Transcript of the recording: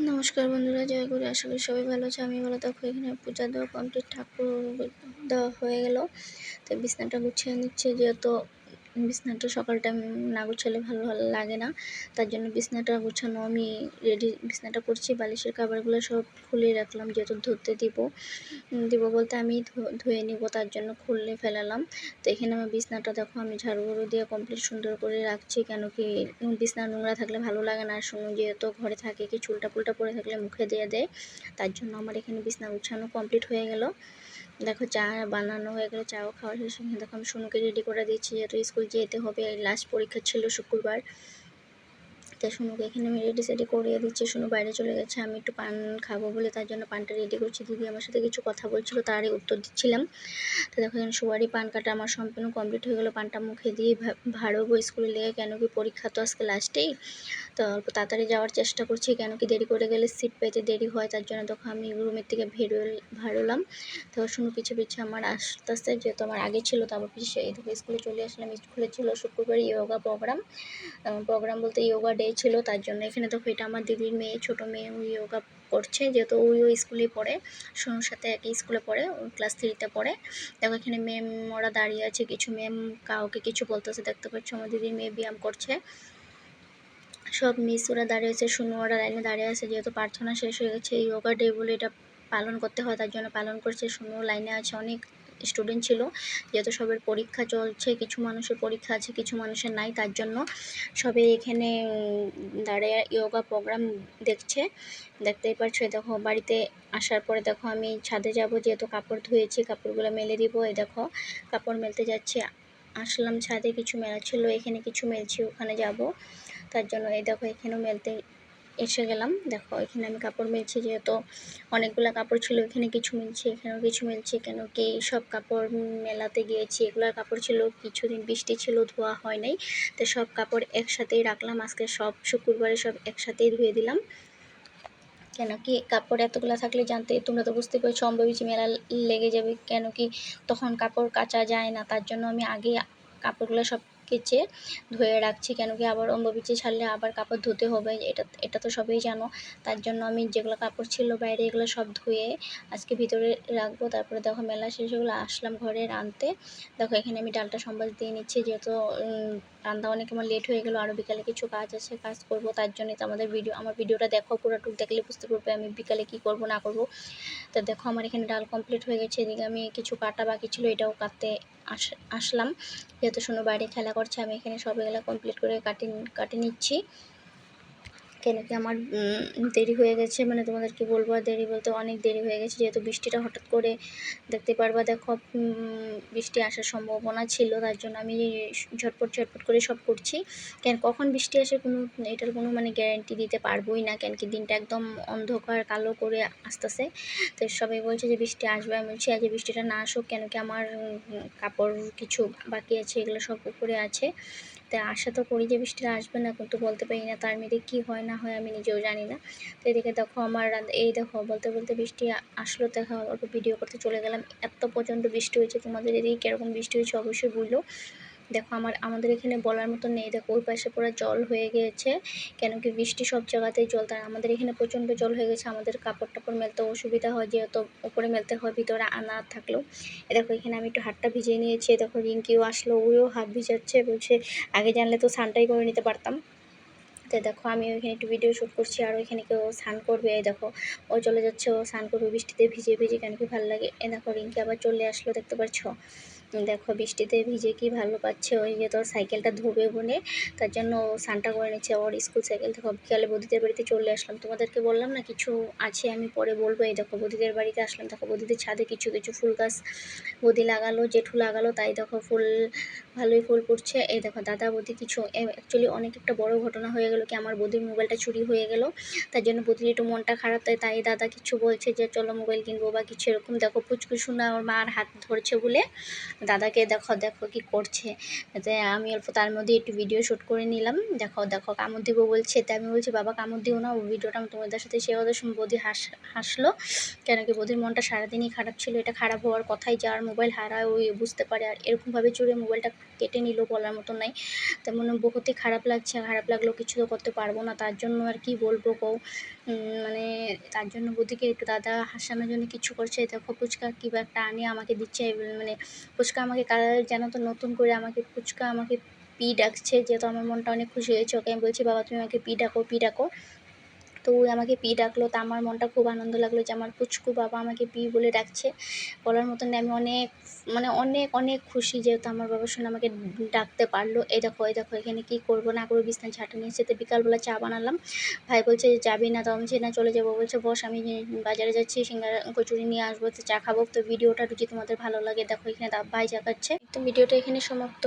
নমস্কার বন্ধুরা, জয় করি আশা করি সবাই ভালো আছে। আমি ভালো থাকব। এখানে পূজা দেওয়া কমপ্লিট ঠাকুর দেওয়া হয়ে গেল। তো বিছনাটা গুছিয়ে নিচ্ছে, যেহেতু বিছনাটা সকাল টাইম না গুছালে ভালো ভালো লাগে না। তার জন্য বিছনাটা গুছানো আমি রেডি বিছনাটা করছি বালিশের খাবারগুলো সব খুলে রাখলাম, যেহেতু ধরতে দিব। দিব বলতে আমি ধুয়ে নিব, তার জন্য খুললে ফেলালাম। তো এখানে আমার বিছনাটা দেখো, আমি ঝাড়ু দিয়ে কমপ্লিট সুন্দর করে রাখছি, কেন কি বিছনা নোংরা থাকলে ভালো লাগে না। আর শুনো যেহেতু ঘরে থাকে কি চুলটা পুলটা পরে থাকলে মুখে দিয়ে দেয়, তার জন্য আমার এখানে বিছনা গুছানো কমপ্লিট হয়ে গেল। দেখো চা বানানো হয়ে গেলো চাও খাওয়া শেষ দেখো আমি সোনুকে রেডি করে দিচ্ছি যেহেতু স্কুল যেতে হবে লাস্ট পরীক্ষা ছিল শুক্রবার। তো শুনুকে এখানে আমি রেডি সেডি করিয়ে দিচ্ছি শুনু বাইরে চলে গেছে, আমি একটু পান খাব বলে তার জন্য পানটা রেডি করছি। দিদি আমার সাথে কিছু কথা বলছিল, তারই উত্তর দিচ্ছিলাম। তো দেখো এখানে সুয়ারি পান কাটা আমার সম্পূর্ণ কমপ্লিট হয়ে গেলো, পানটা মুখে দিয়ে ভাড়বো স্কুলে লেগে, কেন কি পরীক্ষা তো আজকে লাস্টেই তো অল্প তাড়াতাড়ি যাওয়ার চেষ্টা করছি কেন কি দেরি করে গেলে সিট পেতে দেরি হয়, তার জন্য তখন আমি রুমের থেকে ভেরো ভাড়লাম তো শুনু পিছিয়ে পিছিয়ে আমার আস্তে আস্তে যেহেতু আমার আগে ছিল তারপর পিছিয়ে এই দেখো স্কুলে চলে আসলাম স্কুলে ছিল শুক্রবার ইয়োগা প্রোগ্রাম প্রোগ্রাম বলতে ইয়োগা ডে ছিল, তার জন্য এখানে তো এটা আমার দিদির মেয়ে, ছোট মেয়ে ইয়োগা করছে, যেহেতু ওই ওই স্কুলে পড়ে সোনুর সাথে একই স্কুলে পড়ে ক্লাস থ্রিতে পড়ে। দেখো এখানে ম্যাম ওরা দাঁড়িয়ে আছে, কিছু ম্যাম কাউকে কিছু বলতেছে, দেখতে পাচ্ছ আমার দিদির মেয়ে ব্যায়াম করছে। সব মিস ওরা দাঁড়িয়ে আছে শুনো ওরা লাইনে দাঁড়িয়ে আছে, যেহেতু প্রার্থনা শেষ হয়ে গেছে ইয়োগা ডে বলে এটা পালন করতে হয়, তার জন্য পালন করছে শুনো লাইনে আছে, অনেক স্টুডেন্ট ছিল, যেহেতু সবের পরীক্ষা চলছে, কিছু মানুষের পরীক্ষা আছে, কিছু মানুষের নাই, তার জন্য সবে এখানে দাঁড়িয়ে ইয়োগা প্রোগ্রাম দেখছে, দেখতেই পারছ দেখো বাড়িতে আসার পরে দেখো আমি ছাদে যাব, যেহেতু কাপড় ধুয়েছি, কাপড়গুলো মেলে দিব, এই দেখো কাপড় মেলতে যাচ্ছি, আসলাম ছাদে, কিছু মেলা ছিল, এখানে কিছু মেলছি, ওখানে যাব তার জন্য এই দেখো এখানেও মেলতে এসে গেলাম। দেখো এখানে আমি কাপড় মেলছি যেহেতু অনেকগুলো কাপড় ছিল, এখানে কিছু মিলছে, এখানেও কিছু মিলছে, কেন কি সব কাপড় মেলাতে গিয়েছি। এগুলোর কাপড় ছিল, কিছুদিন বৃষ্টি ছিল, ধোয়া হয় নাই, তো সব কাপড় একসাথেই রাখলাম। আজকে সব শুক্রবারে সব একসাথেই ধুয়ে দিলাম। কেন কি কাপড় এতগুলো থাকলে জানতে, তোমরা তো বুঝতে পারছ অম্ববিচি মেলা লেগে যাবে, কেন কি তখন কাপড় কাচা যায় না, তার জন্য আমি আগে কাপড়গুলো সব কেচে ধুয়ে রাখছি কেন কি আবার অম্ববিচি ছাড়লে আবার কাপড় ধুতে হবে, এটা এটা তো সবাই জানো। তার জন্য আমি যেগুলো কাপড় ছিল বাইরে এগুলো সব ধুয়ে আজকে ভিতরে রাখব, তারপরে দেখো মেলা শেষ হলো, আসলাম ঘরে রাঁধতে। দেখো এখানে আমি ডালটা সম্বাস দিয়ে নিচ্ছি, যেহেতু রান্না অনেক আমার লেট হয়ে গেলো আরও বিকালে কিছু কাজ আছে, কাজ করব, তার জন্যই তো আমাদের ভিডিও আমার ভিডিওটা দেখো পুরোটুক দেখলে বুঝতে পারবে আমি বিকালে কি করব, না করব। তো দেখো আমার এখানে ডাল কমপ্লিট হয়ে গেছে, এদিকে আমি কিছু কাটা বাকি ছিল, এটাও কাটতে আসলাম। যেহেতু শোনো বাইরে খেলা করছে আমি এখানে সবগুলো কমপ্লিট করে কাটি কাটে নিচ্ছি। কেন কি আমার দেরি হয়ে গেছে? মানে তোমাদের কি বলব আর দেরি বলতে অনেক দেরি হয়ে গেছে। যেহেতু বৃষ্টিটা হঠাৎ করে দেখতে পারবা, দেখো বৃষ্টি আসার সম্ভাবনা ছিল, তার জন্য আমি ঝটপট ঝটপট করে সব করছি। কেন, কখন বৃষ্টি আসে কোনো, এটার কোনো মানে গ্যারেন্টি দিতে পারবোই না। কেন কি, দিনটা একদম অন্ধকার, কালো করে আসতেছে। তো সবাই বলছে যে বৃষ্টি আসবে। আমি বলছি, আজ বৃষ্টিটা না আসুক, কেন কি আমার কাপড় কিছু বাকি আছে, এগুলো সব উপরে আছে। তাই আশা তো করি যে বৃষ্টিটা আসবে না, কিন্তু বলতে পারি না তার মেয়েদের কী হয় না হয় আমি নিজেও জানি না। তো এদিকে দেখো আমার এই দেখো বলতে বলতে বৃষ্টি আসলো, দেখো অল্প ভিডিও করতে চলে গেলাম। এত প্রচণ্ড বৃষ্টি হয়েছে, তোমাদের এদিকে কীরকম বৃষ্টি হয়েছে অবশ্যই বুঝলো দেখো আমার, আমাদের এখানে বলার মতো নেই। দেখো ওই পাশে পুরো জল হয়ে গিয়েছে, কেন কি বৃষ্টি সব জায়গাতেই জল। তার আমাদের এখানে প্রচণ্ড জল হয়ে গেছে, আমাদের কাপড় টাপড় মেলতে অসুবিধা হয়, যেহেতু উপরে মেলতে হয়, ভিতরে আনা থাকল এ দেখো এখানে আমি একটু হাতটা ভিজিয়ে নিয়েছি দেখো রিঙ্কিও আসলো ওইও হাত ভিজাচ্ছে, বলছে আগে জানলে তো স্নানটাই করে নিতে পারতাম। তো দেখো আমি ওইখানে একটু ভিডিও শ্যুট করছি, আর ওইখানে কেউ স্নান করবে দেখো ও চলে যাচ্ছে, ও স্নান করবে, বৃষ্টিতে ভিজে ভিজে কেন কি ভালো লাগে। এ দেখো রিঙ্কি আবার চলে আসলো, দেখতে পাচ্ছ দেখো, বৃষ্টিতে ভিজে কি ভালো পাচ্ছে? ওই যে তোর সাইকেলটা ধোবে বনে তার জন্য স্নানটা করে নিচ্ছে ওর স্কুল সাইকেল দেখো, বিকালে বদিদের বাড়িতে চলে আসলাম। তোমাদেরকে বললাম না, কিছু আছে আমি পরে বলব। এই দেখো, বদিদের বাড়িতে আসলাম। দেখো, বদিদের ছাদে কিছু কিছু ফুল গাছ বদি লাগালো, জেঠু লাগালো, তাই দেখো ফুল, ভালোই ফুল ফুটছে। এই দেখো, দাদা, বদি কিছু অ্যাকচুয়ালি অনেক একটা বড় ঘটনা হয়ে গেলো কি, আমার বদির মোবাইলটা চুরি হয়ে গেল। তার জন্য বদির একটু মনটা খারাপ, তাই তাই দাদা কিছু বলছে যে, চলো মোবাইল কিনবো বা কিছু এরকম। দেখো, পুচকু শোনা আমার মার হাত ধরছে বলে দাদাকে দেখো দেখো কি করছে। যে আমি অল্প তার মধ্যে একটু ভিডিও শ্যুট করে নিলাম। দেখো দেখো কামড় দিব বলছে তাই আমি বলছি, বাবা কামড় দিও না, ও ভিডিওটা আমি তোমাদের সাথে সে ওদের সময় বৌদি হাস, হাসলো। কেন কি বৌদির মনটা সারাদিনই খারাপ ছিল, এটা খারাপ হওয়ার কথাই যার মোবাইল হারায় ওই বুঝতে পারে। আর এরকমভাবে চুরে মোবাইলটা কেটে নিল বলার মতো নাই। তেমন বহুতই খারাপ লাগছে খারাপ লাগলেও কিছু তো করতে পারব না। তার জন্য আর কি বলব কৌ মানে তার জন্য বুদ্ধিকে একটু দাদা হাসানোর জন্য কিছু করছে। দেখো ফুচকা কী বা একটা আনিয়ে আমাকে দিচ্ছে মানে ফুচকা আমাকে কালার যেন তো, নতুন করে আমাকে ফুচকা, আমাকে পি ডাকছে, যেহেতু আমার মনটা অনেক খুশি হয়েছে, ওকে আমি বলছি, বাবা, তুমি আমাকে পি ডাকো পি ডাকো। তো ওই আমাকে পি ডাকলো, তা আমার মনটা খুব আনন্দ লাগল যে আমার পুচকু বাবা আমাকে পি বলে ডাকছে। বলার মতন আমি অনেক মানে অনেক অনেক খুশি যেহেতু আমার বাবা শুনে আমাকে ডাকতে পারল। এই দেখো এই দেখো, এখানে কী করব? না করব বিছনা ঝাঁটা নিয়ে এসে তো বিকালবেলা চা বানালাম। ভাই বলছে, যাবি না তো? আমি না, চলে যাব। বলছে, বস, আমি বাজারে যাচ্ছি, সিঙ্গারা, কচুরি নিয়ে আসব, তো চা খাব। তো ভিডিওটা যদি তোমাদের ভালো লাগে, দেখো এখানে ভাই চা খাচ্ছে তো ভিডিওটা এখানে সমাপ্ত।